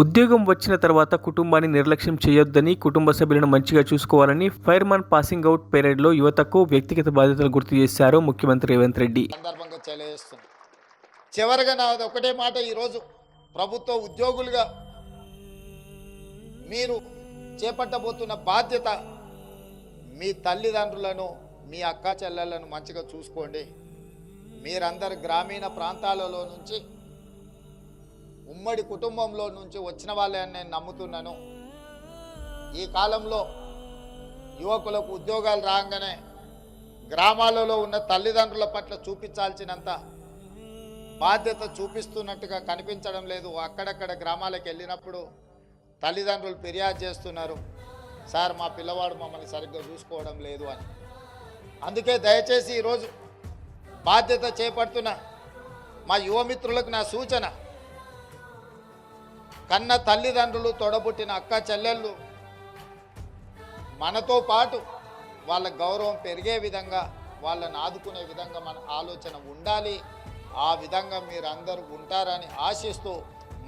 ఉద్యోగం వచ్చిన తర్వాత కుటుంబాన్ని నిర్లక్ష్యం చేయొద్దని కుటుంబ సభ్యులను మంచిగా చూసుకోవాలని ఫైర్మాన్ పాసింగ్ అవుట్ పీరియడ్లో యువతకు వ్యక్తిగత బాధ్యతలు గుర్తు చేశారు ముఖ్యమంత్రి రేవంత్ రెడ్డి. సందర్భంగా చివరిగా నాది ఒకటే మాట ఈరోజు ప్రభుత్వ ఉద్యోగులుగా మీరు చేపట్టబోతున్న బాధ్యత మీ తల్లిదండ్రులను మీ అక్క చెల్లెలను మంచిగా చూసుకోండి. మీరందరు గ్రామీణ ప్రాంతాలలో నుంచి ఉమ్మడి కుటుంబంలో నుంచి వచ్చిన వాళ్ళే అని నేను నమ్ముతున్నాను. ఈ కాలంలో యువకులకు ఉద్యోగాలు రాగానే గ్రామాలలో ఉన్న తల్లిదండ్రుల పట్ల చూపించాల్సినంత బాధ్యత చూపిస్తున్నట్టుగా కనిపించడం లేదు. అక్కడక్కడ గ్రామాలకు వెళ్ళినప్పుడు తల్లిదండ్రులు ఫిర్యాదు చేస్తున్నారు. సార్ మా పిల్లవాడు మమ్మల్ని సరిగ్గా చూసుకోవడం లేదు అని. అందుకే దయచేసి ఈరోజు బాధ్యత చేపడుతున్న మా యువమిత్రులకు నా సూచన కన్న తల్లిదండ్రులు తొడబుట్టిన అక్క చెల్లెళ్ళు మనతో పాటు వాళ్ళ గౌరవం పెరిగే విధంగా వాళ్ళని ఆదుకునే విధంగా మన ఆలోచన ఉండాలి. ఆ విధంగా మీరందరూ ఉంటారని ఆశిస్తూ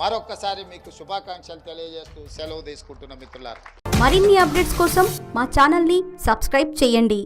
మరొక్కసారి మీకు శుభాకాంక్షలు తెలియజేస్తూ సెలవు తీసుకుంటున్న మిత్రులారు. మరిన్ని అప్డేట్స్ కోసం మా ఛానల్ని సబ్స్క్రైబ్ చేయండి.